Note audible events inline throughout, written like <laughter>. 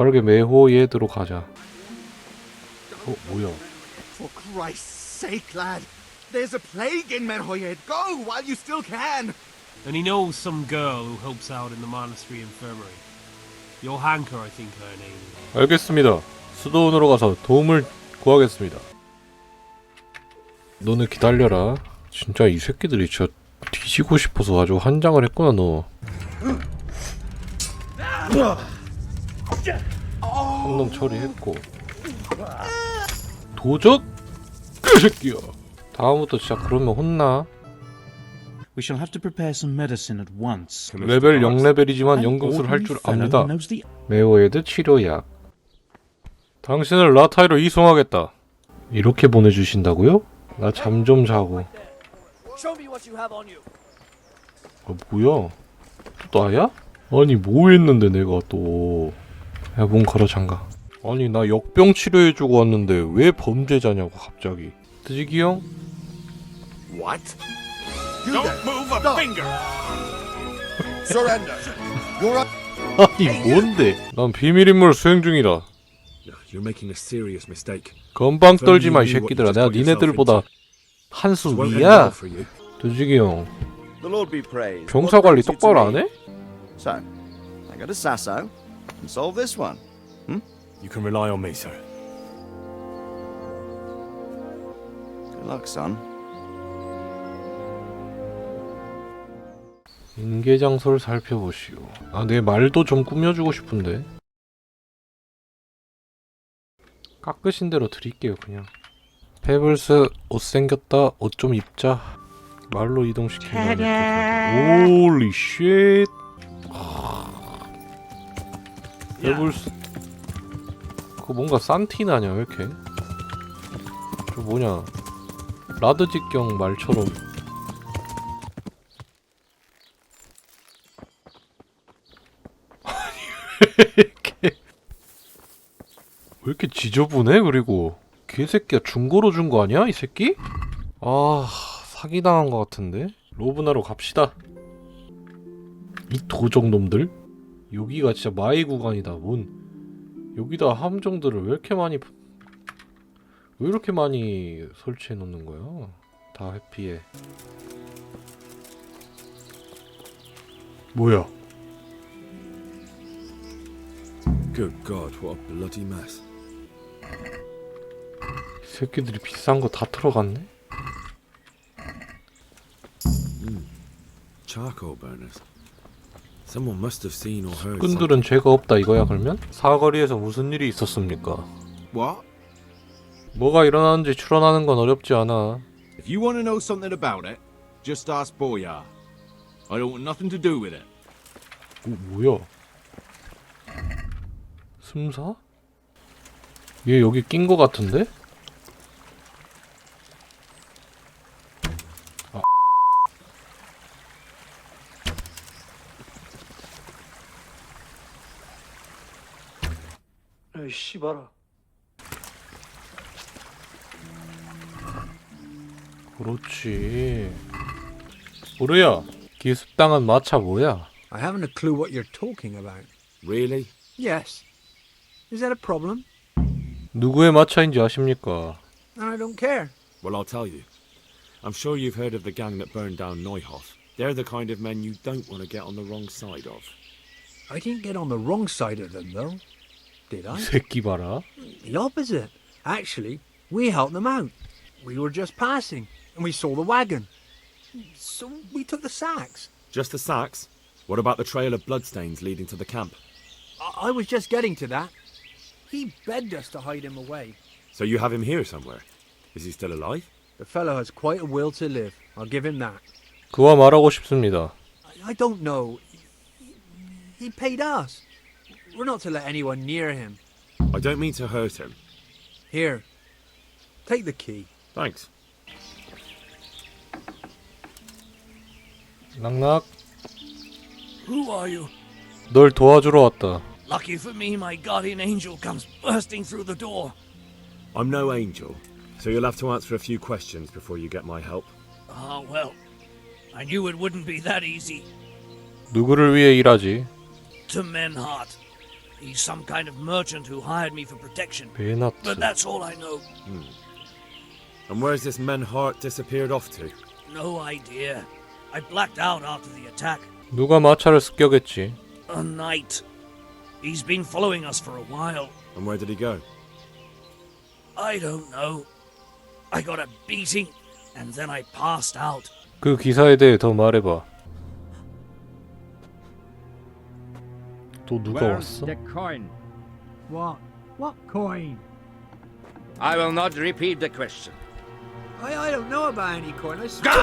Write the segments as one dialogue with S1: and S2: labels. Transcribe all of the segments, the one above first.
S1: 빠르게 메호예드로 가자. 어 뭐야?
S2: For Christ's sake, lad. There's a plague in Merhoyed. Go while you still can.
S3: And he knows some girl who helps out in the monastery infirmary. Johanka, I think her name is.
S1: 알겠습니다. 수도원으로 가서 도움을 구하겠습니다. 너는 기다려라. 진짜 이 새끼들이 진짜 뒤지고 싶어서 아주 환장을 했구나 너. 한 놈 처리했고. 도적? 이 새끼야. 다음부터 진짜 그러면 혼나.
S4: We shall have to prepare some medicine at once.
S1: 레벨 0레벨이지만
S4: An
S1: 연금술 할 줄 압니다. 메오에드 치료약. 당신을 라타이로 이송하겠다. 이렇게 보내주신다고요? 나 잠 좀 자고. 아 뭐야? 또 나야? 아니 뭐 했는데 내가 또. 야 문 걸어 잠가. 아니 나 역병 치료해주고 왔는데 왜 범죄자냐고 갑자기. 드지기 형?
S2: What? You Don't move a finger. Surrender. You're
S1: 아니 뭔데? 난 비밀임무를 수행 중이다.
S5: You're making a serious mistake.
S1: 건방 떨지 마 이 새끼들아. 내가 니네들보다 한수
S5: This won't end
S1: 위야. 드지기 형.
S6: The Lord be praised.
S1: 병사 관리 똑바로 안? 해?
S6: So, I go to Sasso and solve this one.
S5: You can rely on me, sir.
S6: Good luck, son.
S1: 인계 장소를 살펴보시오. 아, 내 말도 좀 꾸며주고 싶은데. 깎으신 대로 드릴게요, 그냥. 페블스 옷 생겼다. 옷 좀 입자. 말로 이동시키면. 홀리 쉣. 페블스. 그거 뭔가 산티나냐, 왜 이렇게? 저 뭐냐. 라드 직경 말처럼 왜 이렇게 지저분해? 그리고 개새끼야 중고로 준 거 아니야? 이 새끼? 아 사기당한 거 같은데? 로브나로 갑시다 이 도적놈들? 여기가 진짜 마의 구간이다 뭔 여기다 함정들을 왜 이렇게 많이 왜 이렇게 많이 설치해 놓는 거야? 다 회피해 뭐야
S5: Good God, what a bloody mess.
S1: 이 새끼들이 비싼 거 다 털어갔네?
S5: Charcoal burners. Someone must have seen or heard.
S1: 끈들은 죄가 없다 이거야 그러면? 사거리에서 무슨 일이 있었습니까?
S2: What?
S1: 뭐가 일어나는지 추론하는 건 어렵지 않아
S2: If you want to know something about it, just ask Boyar. I don't want nothing to do with it.
S1: 오, 뭐야 숨사? 얘 여기 낀 거 같은데?
S7: 이 씨발아.
S1: 그렇지 오르야 기습당한 마차 뭐야?
S8: I haven't a clue what you're talking about.
S5: Really?
S8: Yes. Is that a problem?
S1: 누구의 마차인지 아십니까?
S8: And I don't care.
S5: Well, I'll tell you. I'm sure you've heard of the gang that burned down Neuhof. They're the kind of men you don't want to get on the wrong side of.
S8: I didn't get on the wrong side of them, though. Did
S1: 이
S8: I?
S1: 새끼 봐라
S8: The opposite. Actually, we helped them out. We were just passing, and we saw the wagon. So we took the sacks.
S5: Just the sacks? What about the trail of bloodstains leading to the camp?
S8: I, I was just getting to that. He begged us to hide him away.
S5: So you have him here somewhere? Is he still alive?
S8: The fellow has quite a will to live. I'll give him that.
S1: 그와 말하고 싶습니다
S8: I, I don't know. He, he paid us. We're not to let anyone near him.
S5: I don't mean to hurt him.
S8: Here, take the key.
S5: Thanks.
S1: 낙낙
S7: Who are you?
S1: 널 도와주러 왔다
S7: Lucky for me, my guardian angel comes bursting through the door.
S5: I'm no angel, so you'll have to answer a few questions before you get my help.
S7: Ah, well. I knew it wouldn't be that easy.
S1: 누구를 위해 일하지?
S7: To Menhart. He's some kind of merchant who hired me for protection.
S1: 베나트
S7: But that's all I know.
S5: And where's this men heart disappeared off to?
S7: No idea. I blacked out after the attack.
S1: 누가 마차를 습격했지
S7: A knight. He's been following us for a while.
S5: And where did he go?
S7: I don't know. I got a beating, and then I passed out.
S1: 그 기사에 대해 더 말해봐 또 누가 왔어?
S9: coin?
S8: What? What coin?
S9: I will not repeat the question.
S8: I, I don't know about any coin. I swear.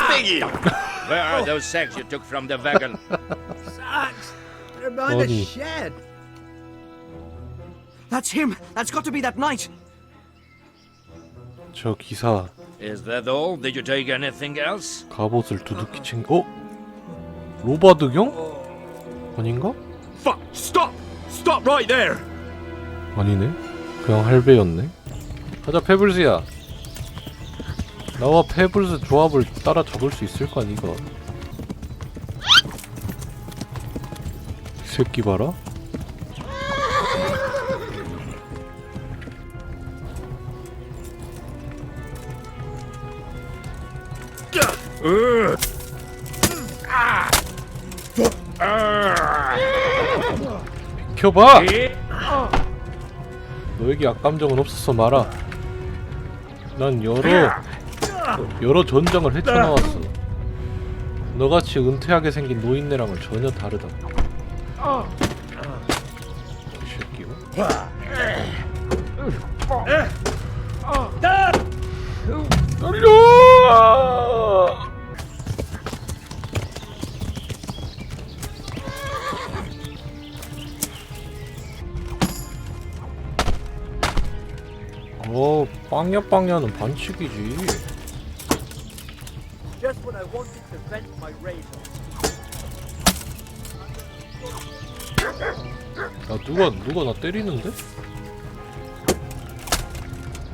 S8: <laughs>
S9: Where are those sacks you took from the wagon? <laughs>
S8: Sacks! They're behind
S1: Funny.
S8: the shed.
S6: That's him. That's got to be that knight.
S1: 저 기사
S9: Is that all? Did you take anything else?
S1: 갑옷을 두둑히 챙겨 어? 로바드 경? 아닌가?
S5: Fuck! Stop! Stop right there!
S1: 아니네 그냥 할배였네 가자 페블스야 나와 페블스 조합을 따라 잡을 수 있을까 니가 이 새끼 봐라 비켜봐! 너에게 악감정은 없었어 마라. 난 여러 여러 전장을 헤쳐나왔어. 너같이 은퇴하게 생긴 노인네랑은 전혀 다르다. 이 새끼가. 달려! 빵야 빵야는 반칙이지. 야 누가 누가 나 때리는데?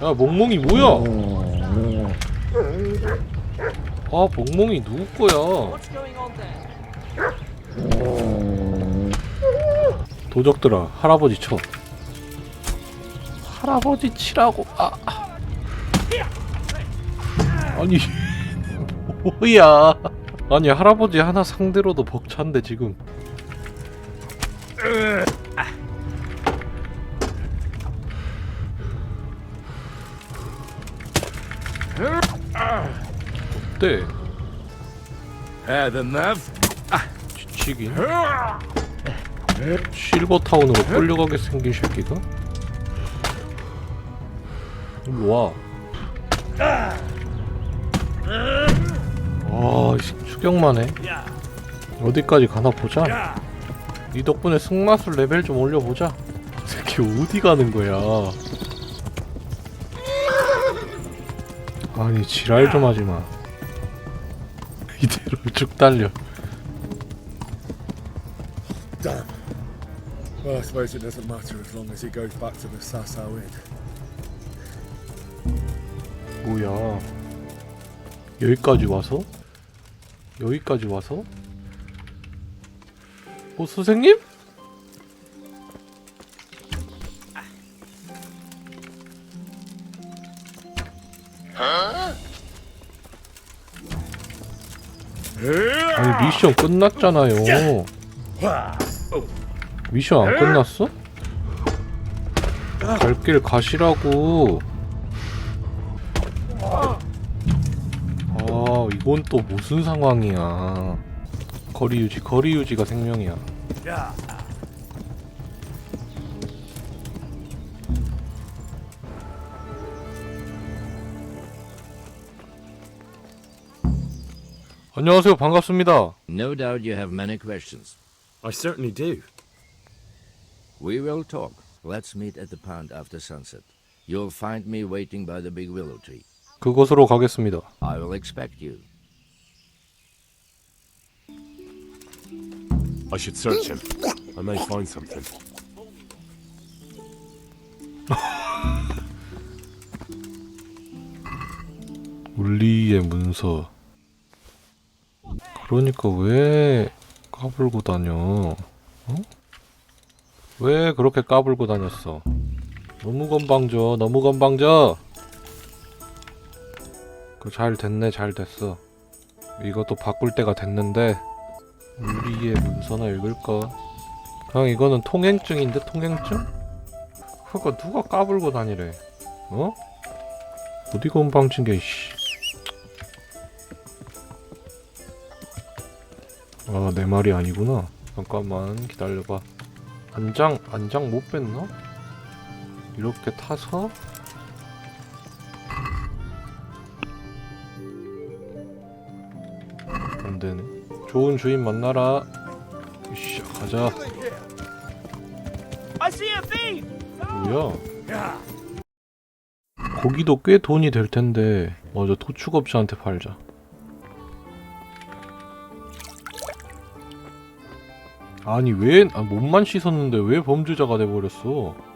S1: 야 멍멍이 뭐야? 아 멍멍이 누구 거야? 도적들아 할아버지 쳐. 할아버지 치라고. 아. 아니 <laughs> 뭐야? 아니 할아버지 하나 상대로도 벅찬데 지금. 어때?
S9: Had enough?
S1: 지치긴 실버타운으로 끌려가게 생긴 새끼가? 일로 와. 아, 이 추격만 해. 어디까지 가나 보자. 네 덕분에 승마술 레벨 좀 올려보자. 이 새끼 어디 가는 거야? 아니 지랄 좀 하지 마. 이대로 쭉 달려.
S5: Well, I suppose it doesn't matter as long as he goes back to the Sasso Inn.
S1: 뭐야? 여기까지 와서? 여기까지 와서? 어 선생님? 아니 미션 끝났잖아요. 미션 안 끝났어? 갈 길 가시라고. 이건 또 무슨 상황이야 거리 유지 거리 유지가 생명이야 안녕하세요 반갑습니다
S9: No doubt you have many questions.
S5: I certainly do.
S9: We will talk. Let's meet at the pond after sunset. You'll find me waiting by the big willow tree.
S1: 그곳으로 가겠습니다
S9: I will expect you.
S5: I should search him. I may find something.
S1: 울리의 문서 그러니까 왜 까불고 다녀 어? 왜 그렇게 까불고 다녔어? 너무 건방져, 너무 건방져. 그잘 됐네, 잘 됐어. 이것도 바꿀 때가 됐는데 우리의 문서나 읽을까? 그냥 이거는 통행증인데 통행증? 그거 누가 까불고 다니래? 어? 어디 건방진 게 씨. 아, 내 말이 아니구나. 잠깐만 기다려봐. 안장 안장 못 뺐나? 이렇게 타서 좋은 주인 만나라. 이씨, 가자. 뭐야? 고기도 꽤 돈이 될 텐데. 맞아, 도축업자한테 팔자. 아니 왜 아, 몸만 씻었는데 왜 범죄자가 돼버렸어?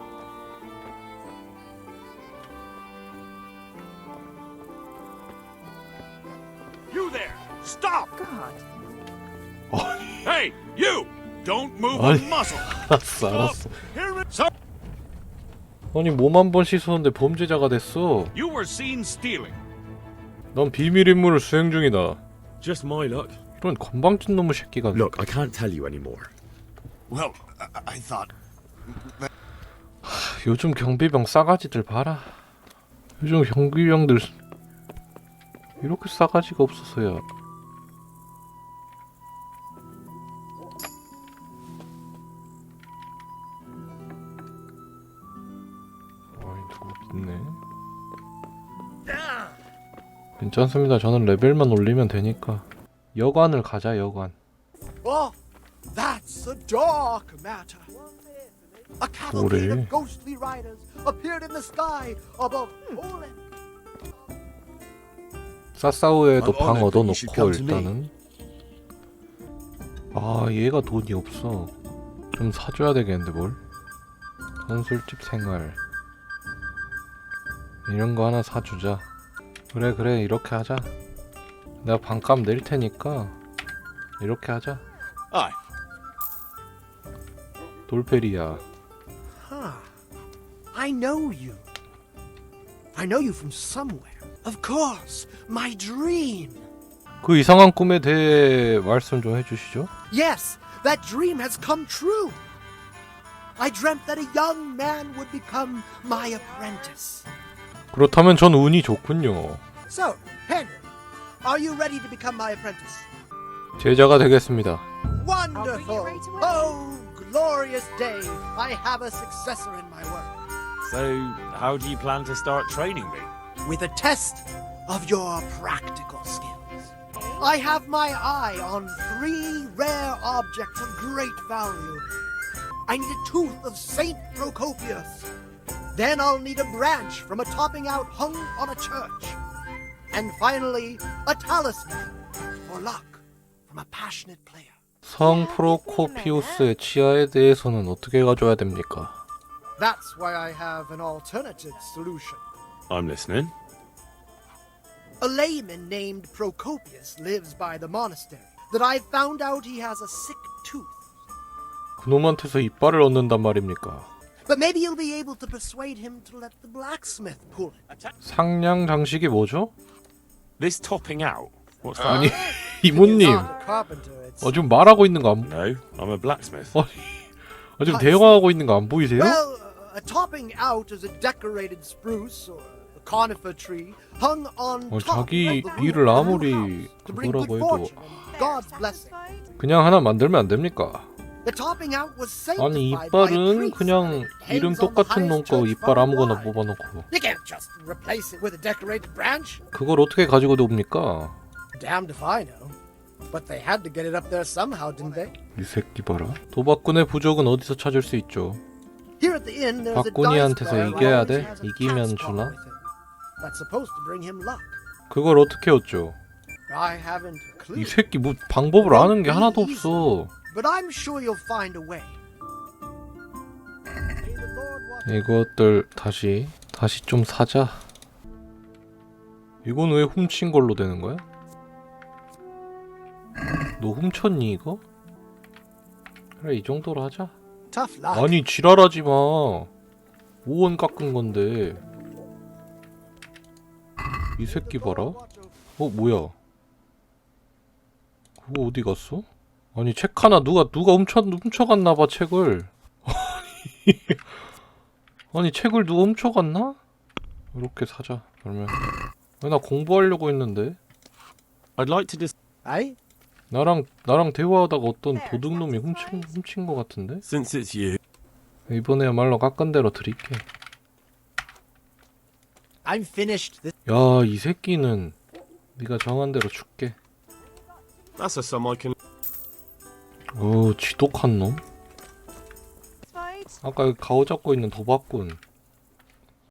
S1: 알았어, 알았어. 아니 몸 한 번 씻었는데 범죄자가 됐어.
S2: you were seen stealing.
S1: 넌 비밀 임무를 수행 중이다.
S5: Just my luck.
S1: 이런 건방진 놈의 새끼가.
S5: Look, I can't tell you anymore.
S2: Well, I, I thought.
S1: 요즘 경비병 싸가지들 봐라. 요즘 경비병들 이렇게 싸가지가 없어서야. 괜찮습니다. 저는 레벨만 올리면 되니까. 여관을 가자 여관.
S2: Oh, that's a dark matter. A cavalcade
S1: 뭐래?
S2: of ghostly riders appeared in the sky above Poland.
S1: 사사우에도
S5: I'm
S1: 방 얻어놓고. 일단은 아 얘가 돈이 없어 좀 사줘야 되겠는데 뭘 선술집 생활 이런 거 하나 사주자 그래 그래 이렇게 하자 내가 반값 낼 테니까 이렇게 하자
S2: Aye.
S1: 돌페리야
S2: Huh. I know you. I know you from somewhere. Of course, my dream.
S1: 그 이상한 꿈에 대해 말씀 좀 해주시죠
S2: Yes, that dream has come true. I dreamt that a young man would become my apprentice.
S1: 그렇다면 전 운이 좋군요
S2: So, Henry, are you ready to become my apprentice?
S1: 제자가 되겠습니다
S2: Wonderful! Oh, glorious day! I have a successor in my work.
S5: So, how do you plan to start training me?
S2: With a test of your practical skills. I have my eye on three rare objects of great value. I need a tooth of Saint Procopius. Then I'll need a branch from a topping out hung on a church. And finally, a talisman for luck from a passionate player.
S1: 성 프로코피우스의 치아에 대해서는 어떻게 가져야 됩니까?
S2: That's why I have an alternative solution.
S5: I'm listening.
S2: A layman named Procopius lives by the monastery. That I found out he has a sick tooth.
S1: 그놈한테서 이빨을 얻는단 말입니까?
S2: But maybe you'll be able to persuade him to let the blacksmith pull it.
S1: 상냥 장식이 뭐죠?
S5: This topping out? What's that?
S1: 아니 이모님
S2: not a carpenter. It's
S1: 어 지금 말하고 있는 거 안
S5: No, I'm a blacksmith.
S1: 어, 어, 지금 대화하고 있는 거 안 보이세요?
S2: well, a topping out is a decorated spruce or a conifer tree hung on
S1: 어,
S2: top
S1: 자기
S2: of the roof
S1: 일을
S2: of a
S1: 아무리
S2: house to bring good
S1: 그거라고 해도
S2: fortune and God's blessing.
S1: 그냥 하나 만들면 안 됩니까?
S2: The topping out was
S1: 아니 이빨은. 그냥 이름 똑같은 놈 거 이빨 아무거나. 뽑아놓고
S2: You can't just replace it with a decorated branch.
S1: 그걸 어떻게 가지고 옵니까?
S2: Damned if I know. But they had to get it up there somehow, didn't they?
S1: 이 새끼 봐라 도박꾼의 부적은 어디서 찾을 수 있죠? 박군이한테서 이겨야 돼? 이기면 주나? 그걸 어떻게 얻죠? 이 새끼 뭐 방법을 아는 게 하나도 없어
S2: But I'm sure you'll find a way.
S1: 이것들 다시 다시 좀 사자. 이건 왜 훔친 걸로 되는 거야? 너 훔쳤니 이거? 그래 이 정도로 하자. 아니 지랄하지 마. 5원 깎은 건데. 이 새끼 봐라. 어 뭐야? 그거 어디 갔어? 아니 책 하나 누가 누가 훔쳐 훔쳐갔나 봐 책을. 아니 책을 누가 훔쳐갔나? 이렇게 사자 그러면. 아, 나 공부하려고 했는데
S5: I'd like to dis-
S2: Eh?
S1: 나랑 나랑 대화하다가 어떤 도둑놈이 훔친 훔친 것 같은데.
S5: since it's you.
S1: 이번에야말로 깎은 대로 드릴게.
S2: I'm finished. This
S1: 야, 이 새끼는 네가 정한 대로 줄게.
S5: That's a sum I can.
S1: 오, 지독한 놈. 아까 가오 잡고 있는 도박꾼.